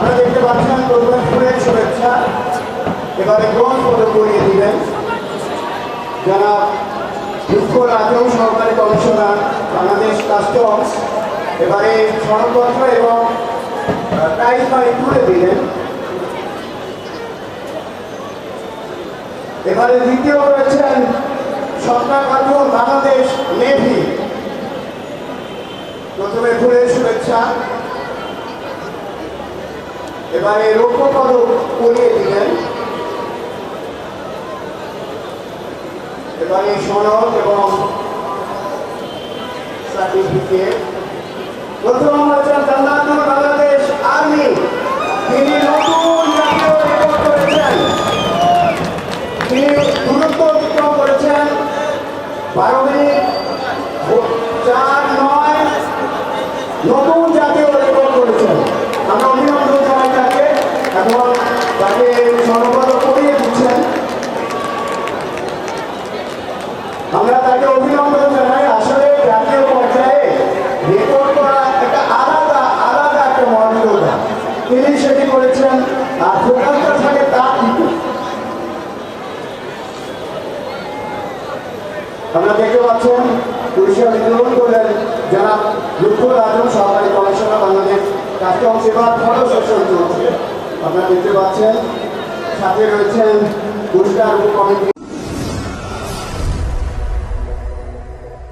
আপনারা দেখতে পাচ্ছেন প্রথমে ফুলের শুভেচ্ছা। এবারে ব্রোঞ্জ পদক করিয়ে দিলেন যারা মুখ্য রাজ্যেও সরকারি কমিশনার, বাংলাদেশ কাস্টমস। এবারে সনদপত্র এবং প্রাইজ মানি তুলে দিলেন। এবারে দ্বিতীয় রয়েছেন সরকার খাতুন বাংলাদেশ নেভি। প্রথমে ঘুরে শুভেচ্ছা। এবারে রৌপ্য পদক পরিয়ে দিলেন। এবারে সনদ এবং সার্টিফিকেট প্রথম হচ্ছেন জান্নাতুল বাংলাদেশ আর্মি। তিনি নতুন জাতীয় রেকর্ড করেছেন। তিনি দূরত্ব অতিক্রম করেছেন। বারো মিনিট চার, নয়। নতুন জাতীয় রেকর্ড করেছেন। আমরা তাকে অভিনন্দন জানাই। আসলে জাতীয় পর্যায়ে রেকর্ড করা একটা আলাদা আলাদা একটা মর্যাদা তিনি সেটি করেছেন, আর ফোকাসটা থাকে তার আমরা দেখতে পাচ্ছেন পুলিশের বিতরণ করলেন যারা লুৎফুল আজম সহকারী কমিশনার বাংলাদেশ কাস্টম সেবার ফটো সেশন চলছে। আপনারা দেখতে পাচ্ছেন, সাথে রয়েছেন পুরস্কার কমিটি